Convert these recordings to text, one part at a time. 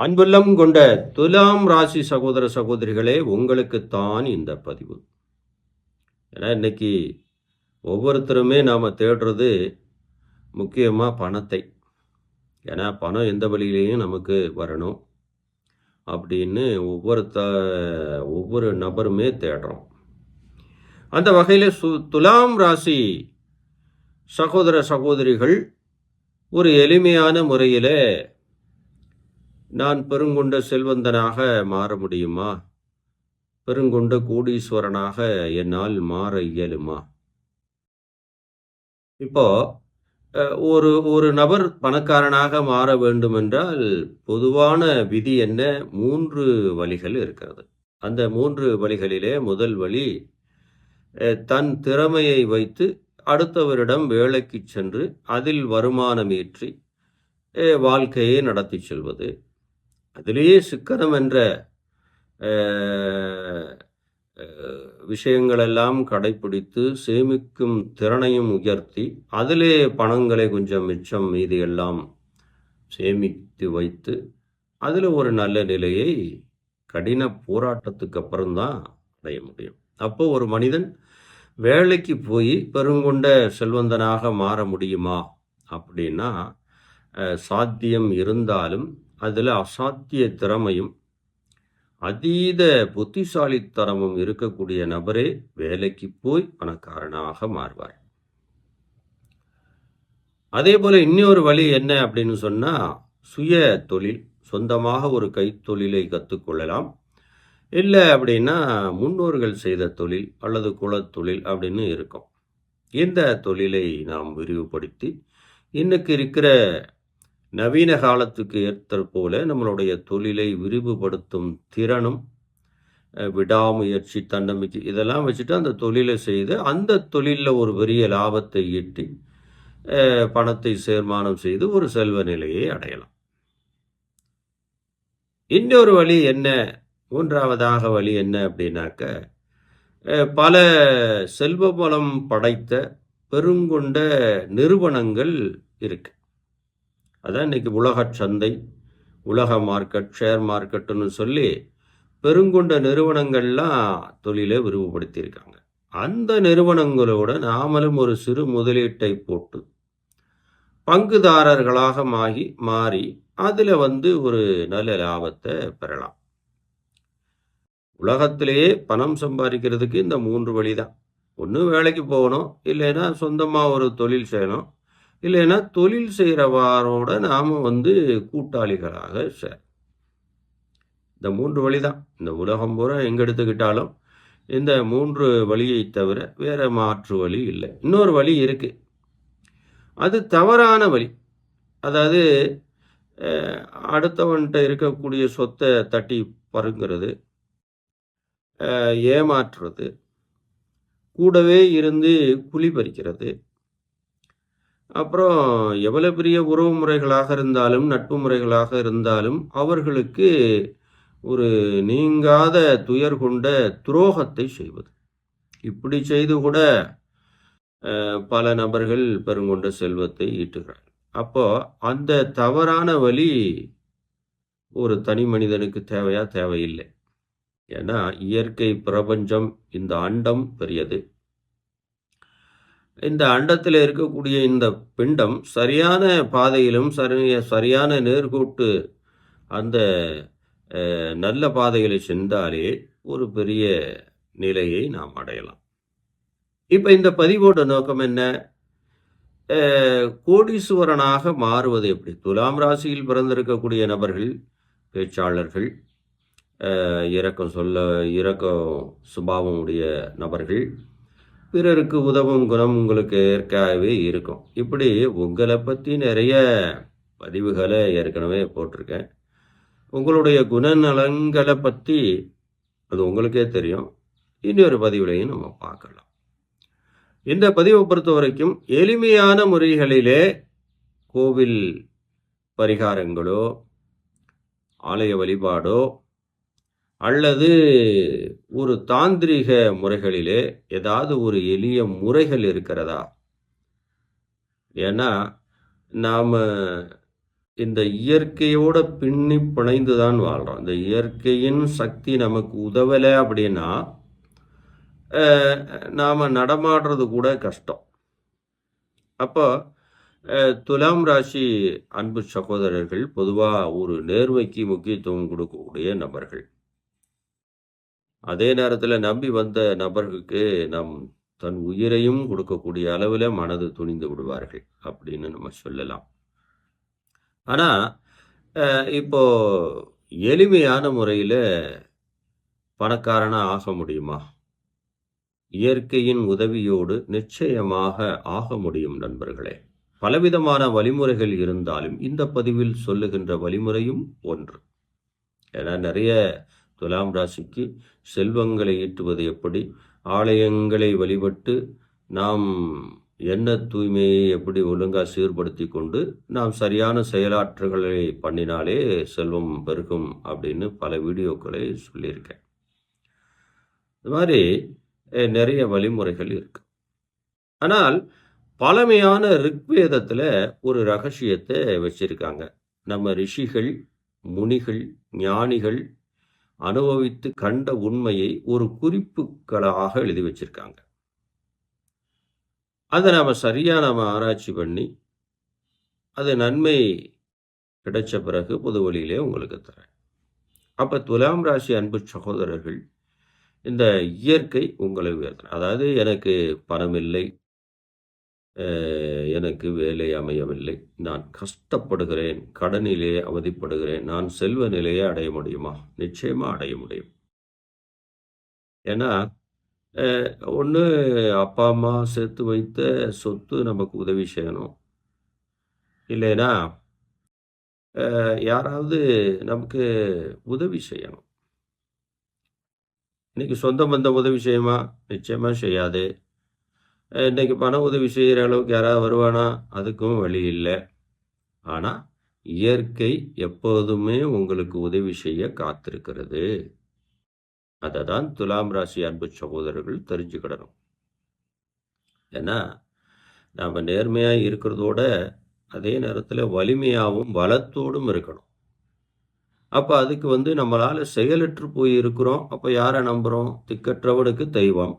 அன்புள்ளம் கொண்ட துலாம் ராசி சகோதர சகோதரிகளே உங்களுக்குத்தான் இந்த பதிவு. ஏன்னா இன்னைக்கு ஒவ்வொருத்தருமே நாம் தேடுறது முக்கியமாக பணத்தை. ஏன்னா பணம் எந்த வழியிலையும் நமக்கு வரணும் அப்படின்னு ஒவ்வொருத்த ஒவ்வொரு நபருமே தேடுறோம். அந்த வகையில் சு துலாம் ராசி சகோதர சகோதரிகள் ஒரு எளிமையான முறையில் நான் பெருங்கொண்ட செல்வந்தனாக மாற முடியுமா? பெருங்கொண்ட கோடீஸ்வரனாக என்னால் மாற இயலுமா? இப்போ ஒரு ஒரு நபர் பணக்காரனாக மாற வேண்டுமென்றால் பொதுவான விதி என்ன? மூன்று வழிகள் இருக்கிறது. அந்த மூன்று வழிகளிலே முதல் வழி தன் திறமையை வைத்து அடுத்தவரிடம் வேலைக்கு சென்று அதில் வருமானம் ஈற்றி வாழ்க்கையை நடத்தி செல்வது. அதிலேயே சிக்கனம் என்ற விஷயங்களெல்லாம் கடைப்பிடித்து சேமிக்கும் திறனையும் உயர்த்தி அதிலே பணங்களை கொஞ்சம் மிச்சம் மீதி எல்லாம் சேமித்து வைத்து அதில் ஒரு நல்ல நிலையை கடின போராட்டத்துக்கு அப்புறம்தான் அடைய முடியும். அப்போ ஒரு மனிதன் வேலைக்கு போய் பெருங்கொண்ட செல்வந்தனாக மாற முடியுமா? அப்படின்னா சாத்தியம் இருந்தாலும் அதில் அசாத்திய திறமையும் அதீத புத்திசாலித்தனமும் இருக்கக்கூடிய நபரே வேலைக்கு போய் பணக்காரனாக மாறுவார். அதே போல இன்னொரு வழி என்ன அப்படின்னு சொன்னா சுய தொழில் சொந்தமாக ஒரு கைத்தொழிலை கற்றுக்கொள்ளலாம் இல்லை அப்படின்னா முன்னோர்கள் செய்த தொழில் அல்லது குலத்தொழில் அப்படின்னு இருக்கும். இந்த தொழிலை நாம் விரிவுபடுத்தி இன்னைக்கு இருக்கிற நவீன காலத்துக்கு ஏற்றற் போல நம்மளுடைய தொழிலை விரிவுபடுத்தும் திறனும் விடாமுயற்சி தன்னம்பிக்கை இதெல்லாம் வச்சுட்டு அந்த தொழிலை செய்து அந்த தொழிலில் ஒரு பெரிய லாபத்தை ஈட்டி பணத்தை சேர்மானம் செய்து ஒரு செல்வ நிலையை அடையலாம். இன்னொரு வழி என்ன? மூன்றாவதாக வழி என்ன அப்படின்னாக்க பல செல்வ பலம் படைத்த பெருங்கொண்ட நிறுவனங்கள் இருக்குது அதான் இன்னைக்கு உலக சந்தை உலக மார்க்கெட் ஷேர் மார்க்கெட்டுன்னு சொல்லி பெருங்கொண்ட நிறுவனங்கள்லாம் தொழிலை விரிவுபடுத்தியிருக்காங்க. அந்த நிறுவனங்களோட நாமளும் ஒரு சிறு முதலீட்டை போட்டு பங்குதாரர்களாக மாகி மாறி அதில் வந்து ஒரு நல்ல லாபத்தை பெறலாம். உலகத்திலேயே பணம் சம்பாதிக்கிறதுக்கு இந்த மூன்று வழி தான் ஒன்று வேலைக்கு போகணும் இல்லைன்னா சொந்தமாக ஒரு தொழில் செய்யணும் இல்லைன்னா தொழில் செய்கிறவாரோட நாம் வந்து கூட்டாளிகளாக சே இந்த மூன்று வழி தான் இந்த உலகம் பூரா எங்கே எடுத்துக்கிட்டாலும் இந்த மூன்று வழியை தவிர வேறு மாற்று வழி இல்லை. இன்னொரு வழி இருக்குது அது தவறான வழி. அதாவது அடுத்தவன்கிட்ட இருக்கக்கூடிய சொத்தை தட்டி பருங்கிறது ஏமாற்றுறது கூடவே இருந்து குழி பறிக்கிறது அப்புறம் எவ்வளவு பெரிய உறவு முறைகளாக இருந்தாலும் நட்பு முறைகளாக இருந்தாலும் அவர்களுக்கு ஒரு நீங்காத துயர் கொண்ட துரோகத்தை செய்வது. இப்படி செய்து கூட பல நபர்கள் பெருங்கொண்ட செல்வத்தை ஈட்டுகிறார்கள். அப்போ அந்த தவறான வழி ஒரு தனி மனிதனுக்கு தேவையா? தேவையில்லை. ஏன்னா இயற்கை பிரபஞ்சம் இந்த அண்டம் பெரியது. இந்த அண்டத்தில் இருக்கக்கூடிய இந்த பிண்டம் சரியான பாதையிலும் சரி சரியான நேர்கோட்டு அந்த நல்ல பாதையில் சென்றாலே ஒரு பெரிய நிலையை நாம் அடையலாம். இப்போ இந்த பதிவோட நோக்கம் என்ன? கோடீஸ்வரனாக மாறுவது எப்படி? துலாம் ராசியில் பிறந்திருக்கக்கூடிய நபர்கள் பேச்சாளர்கள் இறக்கம் இரக்கம் சொல்ல இரக்கம் சுபாவம் உடைய நபர்கள் பிறருக்கு உதவும் குணம் உங்களுக்கு ஏற்கனவே இருக்கும். இப்படி உங்களை பற்றி நிறைய பதிவுகளை ஏற்கனவே போட்டிருக்கேன். உங்களுடைய குணநலன்களை பற்றி அது உங்களுக்கே தெரியும். இன்னொரு பதிவுலையும் நம்ம பார்க்கலாம். இந்த பதிவை பொறுத்த வரைக்கும் எளிமையான முறைகளிலே கோவில் பரிகாரங்களோ ஆலய வழிபாடோ அல்லது ஒரு தாந்திரிக முறைகளிலே ஏதாவது ஒரு எளிய முறைகள் இருக்கிறதா? ஏன்னா நாம் இந்த இயற்கையோட பின்னி பிணைந்து தான் வாழ்கிறோம் இந்த இயற்கையின் சக்தி நமக்கு உதவலை அப்படின்னா நாம் நடமாடுறது கூட கஷ்டம். அப்போ துலாம் ராசி அன்பு சகோதரர்கள் பொதுவாக ஒரு நேர்வைக்கு முக்கியத்துவம் கொடுக்கக்கூடிய நபர்கள். அதே நேரத்தில் நம்பி வந்த நபர்களுக்கு நம் தன் உயிரையும் கொடுக்கக்கூடிய அளவில் மனது துணிந்து விடுவார்கள் அப்படின்னு நம்ம சொல்லலாம். ஆனால் இப்போ எளிமையான முறையில் பணக்காரனாக ஆக முடியுமா? இயற்கையின் உதவியோடு நிச்சயமாக ஆக முடியும் நண்பர்களே. பலவிதமான வழிமுறைகள் இருந்தாலும் இந்த பதிவில் சொல்லுகின்ற வழிமுறையும் ஒன்று. ஏன்னா நிறைய துலாம் ராசிக்கு செல்வங்களை ஈட்டுவது எப்படி? ஆலயங்களை வழிபட்டு நாம் எண்ண தூய்மையை எப்படி ஒழுங்காக சீர்படுத்தி கொண்டு நாம் சரியான செயலாற்றுகளை பண்ணினாலே செல்வம் பெருகும் அப்படின்னு பல வீடியோக்களை சொல்லியிருக்கேன். இது மாதிரி நிறைய வழிமுறைகள் இருக்கு. ஆனால் பழமையான ரிக்வேதத்தில் ஒரு ரகசியத்தை வச்சிருக்காங்க. நம்ம ரிஷிகள் முனிகள் ஞானிகள் அனுபவித்து கண்ட உண்மையை ஒரு குறிப்புகளாக எழுதி வச்சிருக்காங்க. அதை நாம் சரியாக நம்ம ஆராய்ச்சி பண்ணி அது நன்மை கிடைச்ச பிறகு பொது வழியிலே உங்களுக்கு தரேன். அப்போ துலாம் ராசி அன்பு சகோதரர்கள் இந்த இயற்கை உங்களை உயர்த்தணும் அதாவது எனக்கு பணம் இல்லை எனக்கு வேலை அமையவில்லை. நான் கஷ்டப்படுகிறேன் கடனிலே அவதிப்படுகிறேன். நான் செல்வ நிலையை அடைய முடியுமா? நிச்சயமாக அடைய முடியும். ஏன்னா ஒன்று அப்பா அம்மா சேர்த்து வைத்த சொத்து நமக்கு உதவி செய்யணும். இல்லைன்னா யாராவது நமக்கு உதவி செய்யணும். இன்னைக்கு சொந்த பந்தம் உதவி செய்யுமா? நிச்சயமாக செய்யாது. இன்றைக்கி பண உதவி செய்கிற அளவுக்கு யாராவது வருவானா? அதுக்கும் வழி இல்லை. ஆனால் இயற்கை எப்போதுமே உங்களுக்கு உதவி செய்ய காத்திருக்கிறது. அதை தான் துலாம் ராசி அன்பு சகோதரர்கள் தெரிஞ்சுக்கிடணும். ஏன்னா நாம் நேர்மையாக இருக்கிறதோட அதே நேரத்தில் வலிமையாகவும் பலத்தோடும் இருக்கணும். அப்போ அதுக்கு வந்து நம்மளால் செயலற்று போய் இருக்கிறோம் அப்போ யாரை நம்புகிறோம் திக்கற்றவனுக்கு தெய்வம்.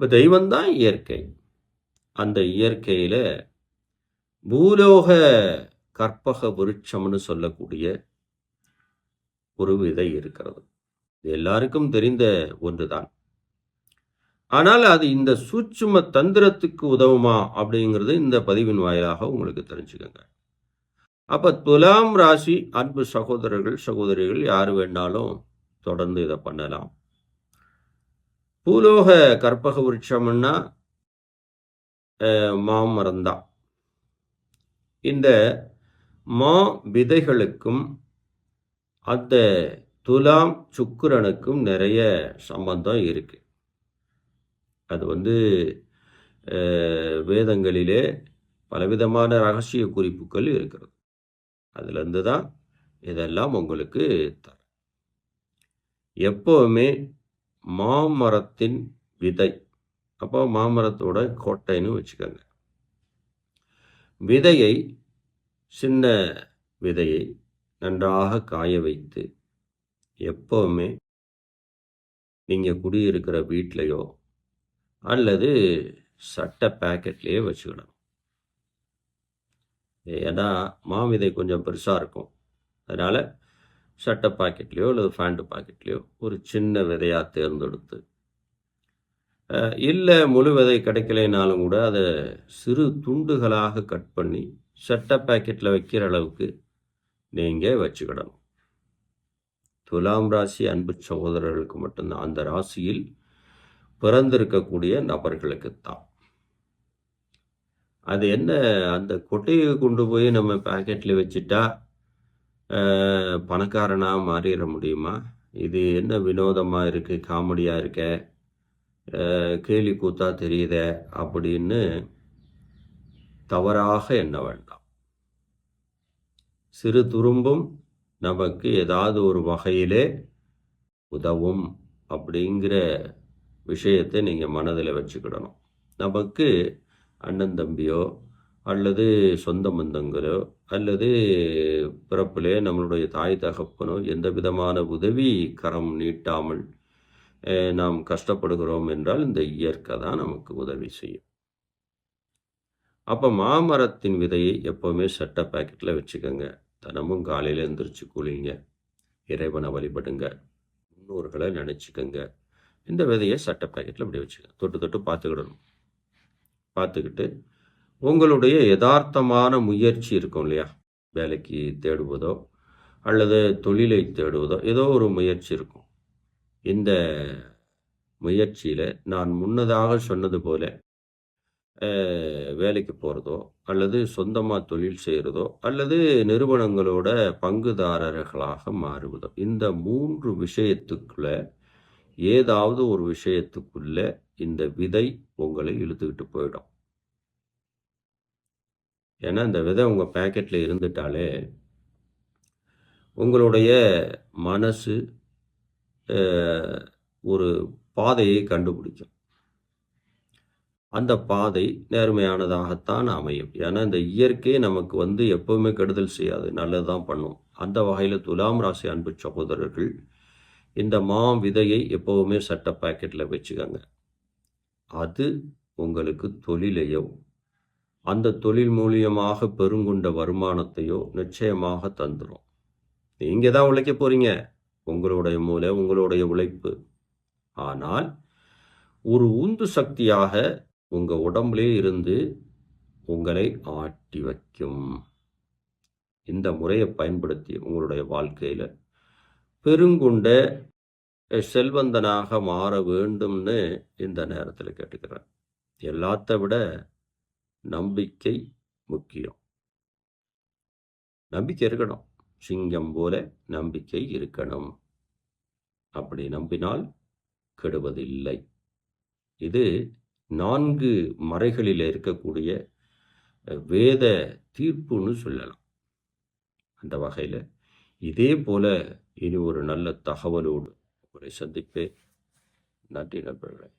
இப்போ தெய்வம் தான் இயற்கை. அந்த இயற்கையில் பூலோக கற்பக விருட்சம்னு சொல்லக்கூடிய ஒரு விதை இருக்கிறது. இது எல்லாருக்கும் தெரிந்த ஒன்றுதான். ஆனால் அது இந்த சூட்சும தந்திரத்துக்கு உதவுமா அப்படிங்கிறது இந்த பதிவின் வாயிலாக உங்களுக்கு தெரிஞ்சுக்கோங்க. அப்போ துலாம் ராசி அன்பு சகோதரர்கள் சகோதரிகள் யார் வேணாலும் தொடர்ந்து இதை பண்ணலாம். பூலோக கற்பக விருட்சம்னா மாமரம் தான் இந்த மா விதைகளுக்கும் அந்த துலாம் சுக்கிரனுக்கும் நிறைய சம்பந்தம் இருக்கு. அது வந்து வேதங்களிலே பலவிதமான ரகசிய குறிப்புகள் இருக்கிறது. அதுலேருந்து தான் இதெல்லாம் உங்களுக்கு தரேன் எப்போவுமே மாமரத்தின் விதை. அப்போ மாமரத்தோட கொட்டைன்னு வச்சுக்கோங்க. விதையை சின்ன விதையை நன்றாக காய வைத்து எப்போவுமே நீங்கள் குடியிருக்கிற வீட்லேயோ அல்லது சட்டை பேக்கெட்லேயே வச்சுக்கணும். ஏன்னா மாவிதை கொஞ்சம் பெருசாக இருக்கும். அதனால் சட்டை பாக்கெட்லேயோ அல்லது ஃபேண்ட் பாக்கெட்லேயோ ஒரு சின்ன விதையாக தேர்ந்தெடுத்து இல்லை முழு விதை கிடைக்கலைனாலும் கூட அதை சிறு துண்டுகளாக கட் பண்ணி சட்டை பாக்கெட்டில் வைக்கிற அளவுக்கு நீங்கள் வச்சுக்கிடணும். துலாம் ராசி அன்பு சகோதரர்களுக்கு மட்டும்தான். அந்த ராசியில் பிறந்திருக்கக்கூடிய நபர்களுக்கு தான் அது என்ன? அந்த கொட்டையை கொண்டு போய் நம்ம பாக்கெட்டில் வச்சுட்டா பணக்காரனாக மாறிட முடியுமா? இது என்ன வினோதமாக இருக்குது காமெடியாக இருக்க? கேலி கூத்தா தெரியுதே அப்படின்னு தவறாக எண்ண வேண்டாம். சிறு துரும்பும் நமக்கு ஏதாவது ஒரு வகையிலே உதவும் அப்படிங்கிற விஷயத்தை நீங்கள் மனதில் வச்சுக்கிடணும். நமக்கு அண்ணன் தம்பியோ அல்லது சொந்த பந்தங்களோ அல்லது பிறப்பிலே நம்மளுடைய தாய் தகப்பனோ எந்த விதமான உதவி கரம் நீட்டாமல் நாம் கஷ்டப்படுகிறோம் என்றால் இந்த இயற்கை தான் நமக்கு உதவி செய்யும். அப்போ மாமரத்தின் விதையை எப்போவுமே சட்டை பாக்கெட்டில் வச்சுக்கோங்க. தினமும் காலையில் எழுந்திரிச்சு குளிங்க. இறைவனை வழிபடுங்க. முன்னோர்களை நினச்சிக்கோங்க. இந்த விதையை சட்டை பாக்கெட்டில் இப்படி வச்சுக்கோங்க. தொட்டு தொட்டு பார்த்துக்கிடணும். பார்த்துக்கிட்டு உங்களுடைய யதார்த்தமான முயற்சி இருக்கும் இல்லையா? வேலைக்கு தேடுவதோ அல்லது தொழிலை தேடுவதோ ஏதோ ஒரு முயற்சி இருக்கும். இந்த முயற்சியில் நான் முன்னதாக சொன்னது போல வேலைக்கு போகிறதோ அல்லது சொந்தமாக தொழில் செய்கிறதோ அல்லது நிறுவனங்களோட பங்குதாரர்களாக மாறுவதோ இந்த மூன்று விஷயத்துக்குள்ள ஏதாவது ஒரு விஷயத்துக்குள்ள இந்த விதை உங்களை இழுத்துக்கிட்டு போயிடும். ஏன்னா இந்த விதை உங்கள் பேக்கெட்டில் இருந்துட்டாலே உங்களுடைய மனசு ஒரு பாதையை கண்டுபிடிக்கும். அந்த பாதை நேர்மையானதாகத்தான் அமையும். ஏன்னா இந்த இயற்கை நமக்கு வந்து எப்பவுமே கெடுதல் செய்யாது. நல்லதுதான் பண்ணும். அந்த வகையில் துலாம் ராசி அன்பு சகோதரர்கள் இந்த மா விதையை எப்பவுமே சட்ட பாக்கெட்டில் வச்சுக்கோங்க. அது உங்களுக்கு தொழிலையோ அந்த தொழில் மூலியமாக பெருங்கொண்ட வருமானத்தையோ நிச்சயமாக தந்துடும் நீங்கள் தான் உழைக்க போறீங்க. உங்களுடைய மூளை உங்களுடைய உழைப்பு. ஆனால் ஒரு உந்து சக்தியாக உங்கள் உடம்புலே இருந்து உங்களை ஆட்டி வைக்கும். இந்த முறையை பயன்படுத்தி உங்களுடைய வாழ்க்கையில் பெருங்குண்ட செல்வந்தனாக மாற வேண்டும்னு இந்த நேரத்தில் கேட்டுக்கிறேன். எல்லாத்த விட நம்பிக்கை முக்கியம். நம்பிக்கை இருக்கணும். சிங்கம் போல நம்பிக்கை இருக்கணும். அப்படி நம்பினால் கெடுவதில்லை. இது நான்கு மறைகளில் இருக்கக்கூடிய வேத தீர்ப்புன்னு சொல்லலாம். அந்த வகையில் இதே போல இனி ஒரு நல்ல தகவலோடு உங்களை சந்திப்பேன். நன்றி நண்பர்களே.